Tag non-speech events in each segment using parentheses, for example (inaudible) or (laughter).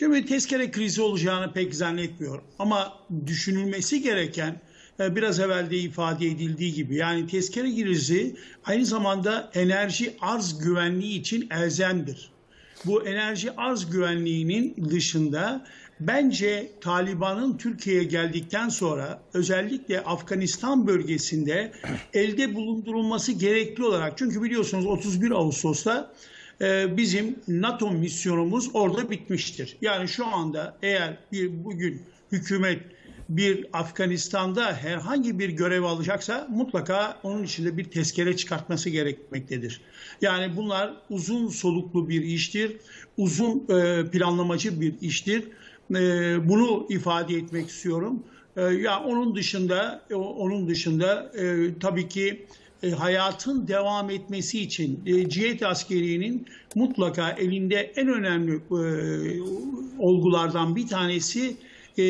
Şimdi tezkere krizi olacağını pek zannetmiyorum. Ama düşünülmesi gereken e, biraz evvel de ifade edildiği gibi yani tezkere krizi aynı zamanda enerji arz güvenliği için elzemdir. Bu enerji arz güvenliğinin dışında bence Taliban'ın Türkiye'ye geldikten sonra özellikle Afganistan bölgesinde (clears throat) elde bulundurulması gerekli olarak çünkü biliyorsunuz 31 Ağustos'ta e, bizim NATO misyonumuz orada bitmiştir. Yani şu anda eğer bir bugün hükümet bir Afganistan'da herhangi bir görev alacaksa mutlaka onun içinde bir tezkere çıkartması gerekmektedir. Yani bunlar uzun soluklu bir iştir, uzun e, planlamacı bir iştir. E, bunu ifade etmek istiyorum. E, ya onun dışında onun dışında tabii ki hayatın devam etmesi için e, cihet askeriyenin mutlaka elinde en önemli olgulardan bir tanesi e,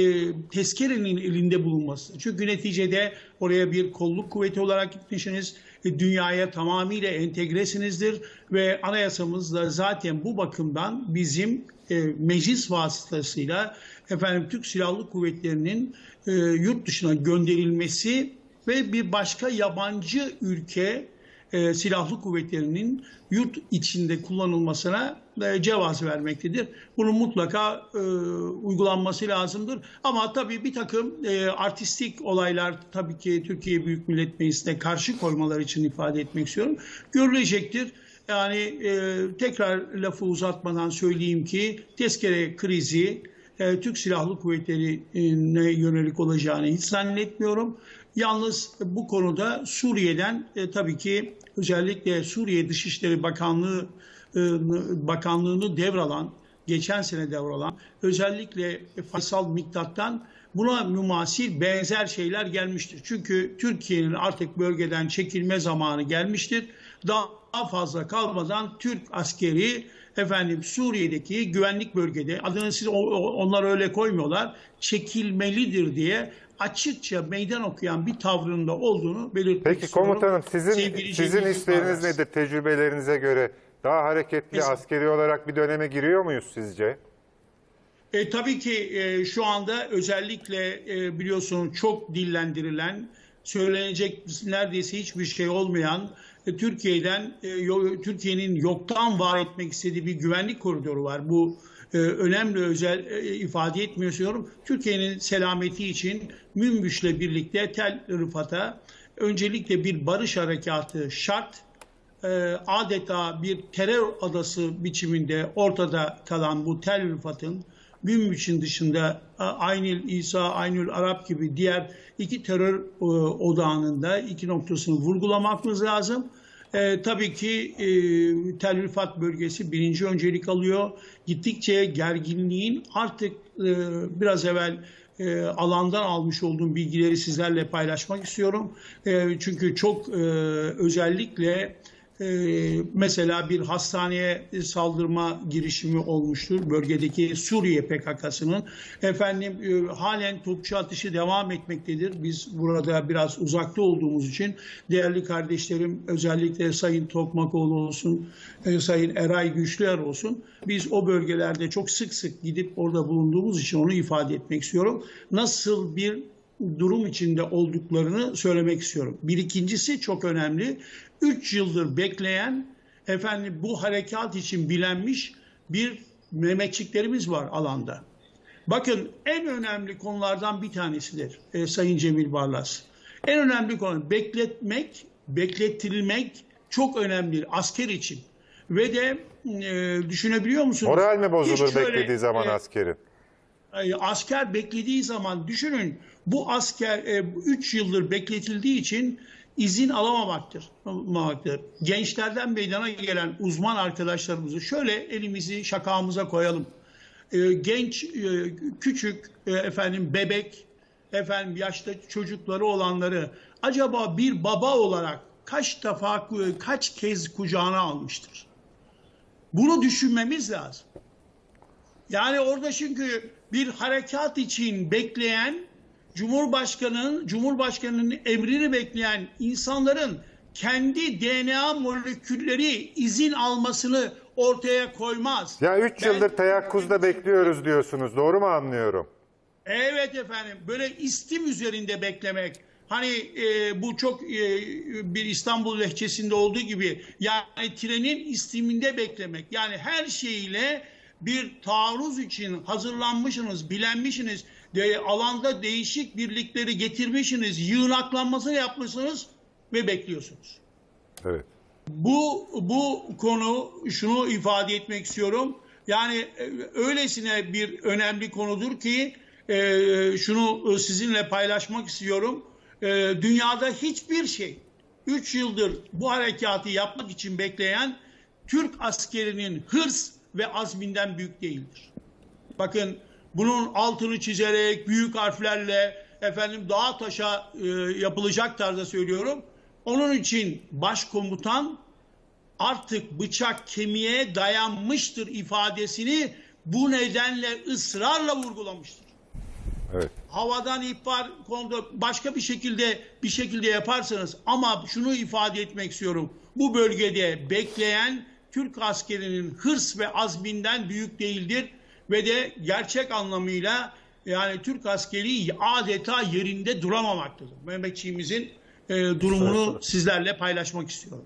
tezkerenin elinde bulunması. Çünkü neticede oraya bir kolluk kuvveti olarak gitmişsiniz. E, dünyaya tamamıyla entegresinizdir ve anayasamız da zaten bu bakımdan bizim e, meclis vasıtasıyla efendim Türk Silahlı Kuvvetleri'nin e, yurt dışına gönderilmesi ve bir başka yabancı ülke e, silahlı kuvvetlerinin yurt içinde kullanılmasına e, cevaz vermektedir. Bunun mutlaka e, uygulanması lazımdır. Ama tabii bir takım e, artistik olaylar tabii ki Türkiye Büyük Millet Meclisi'ne karşı koymalar için ifade etmek istiyorum. Görülecektir. Yani e, tekrar lafı uzatmadan söyleyeyim ki tezkere krizi e, Türk Silahlı Kuvvetleri'ne yönelik olacağını hiç zannetmiyorum. Yalnız bu konuda Suriye'den e, tabii ki özellikle Suriye Dışişleri Bakanlığı e, Bakanlığını devralan, geçen sene devralan özellikle Faysal Miktat'tan buna mümasil benzer şeyler gelmiştir. Çünkü Türkiye'nin artık bölgeden çekilme zamanı gelmiştir. Daha fazla kalmadan Türk askeri efendim Suriye'deki güvenlik bölgede adını siz onlar öyle koymuyorlar çekilmelidir diye açıkça meydan okuyan bir tavrında olduğunu belirtmek Peki istiyorum. komutanım sizin Sevgili sizin Yılmaz. nedir tecrübelerinize göre? Daha hareketli Mesela- askeri olarak bir döneme giriyor muyuz sizce? E, tabii ki e, şu anda özellikle e, biliyorsunuz çok dillendirilen, söylenecek neredeyse hiçbir şey olmayan e, Türkiye'den e, Türkiye'nin yoktan var etmek istediği bir güvenlik koridoru var. Bu e, önemli özel ifade etmiyorum. Türkiye'nin selameti için Münbüş'le birlikte Tel Rıfat'a öncelikle bir barış harekatı şart adeta bir terör adası biçiminde ortada kalan bu Tel Rıfat'ın Münbiş'in dışında e, Aynül İsa, Aynül Arap gibi diğer iki terör e, odağının da iki noktasını vurgulamamız lazım. E, tabii ki e, Tel Rifat bölgesi birinci öncelik alıyor. Gittikçe gerginliğin artık e, biraz evvel e, alandan almış olduğum bilgileri sizlerle paylaşmak istiyorum. E, çünkü çok e, özellikle mesela bir hastaneye saldırma girişimi olmuştur bölgedeki Suriye PKK'sının. Efendim e, halen topçu atışı devam etmektedir. Biz burada biraz uzakta olduğumuz için değerli kardeşlerim özellikle Sayın Tokmakoğlu olsun, e, Sayın Eray Güçlüer olsun. Biz o bölgelerde çok sık sık gidip orada bulunduğumuz için onu ifade etmek istiyorum. Nasıl bir durum içinde olduklarını söylemek istiyorum. Bir ikincisi çok önemli. Üç yıldır bekleyen efendim bu harekat için bilenmiş bir Mehmetçiklerimiz var alanda. Bakın en önemli konulardan bir tanesidir e, Sayın Cemil Barlas. En önemli konu bekletmek, beklettirilmek çok önemli asker için. Ve de e, düşünebiliyor musunuz? Moral mi bozulur şöyle, beklediği zaman e, askerin? E, asker beklediği zaman düşünün bu asker 3 yıldır bekletildiği için izin alamamaktır. Gençlerden meydana gelen uzman arkadaşlarımızı şöyle elimizi şakağımıza koyalım. E, genç, e, küçük e, efendim bebek, efendim yaşta çocukları olanları acaba bir baba olarak kaç defa kaç kez kucağına almıştır? Bunu düşünmemiz lazım. Yani orada çünkü bir harekat için bekleyen Cumhurbaşkanı'nın Cumhurbaşkanı'nın emrini bekleyen insanların kendi DNA molekülleri izin almasını ortaya koymaz. Ya 3 Ben- yıldır teyakkuzda bekliyoruz diyorsunuz. Doğru mu anlıyorum? Evet efendim böyle istim üzerinde beklemek. Hani e, bu çok e, bir İstanbul lehçesinde olduğu gibi yani trenin istiminde beklemek. Yani her şeyle bir taarruz için hazırlanmışsınız, bilenmişsiniz. De, alanda değişik birlikleri getirmişsiniz, yığınaklanmasını yapmışsınız ve bekliyorsunuz. Evet. Bu bu konu şunu ifade etmek istiyorum. Yani e, öylesine bir önemli konudur ki e, şunu sizinle paylaşmak istiyorum. E, dünyada hiçbir şey 3 yıldır bu harekatı yapmak için bekleyen Türk askerinin hırs ve azminden büyük değildir. Bakın bunun altını çizerek büyük harflerle efendim dağa taşa e, yapılacak tarzda söylüyorum. Onun için başkomutan artık bıçak kemiğe dayanmıştır ifadesini bu nedenle ısrarla vurgulamıştır. Evet. Havadan ihbar konuda başka bir şekilde bir şekilde yaparsanız ama şunu ifade etmek istiyorum. Bu bölgede bekleyen Türk askerinin hırs ve azminden büyük değildir ve de gerçek anlamıyla yani Türk askeri adeta yerinde duramamaktadır. Mehmetçiğimizin e, durumunu sizlerle paylaşmak istiyorum.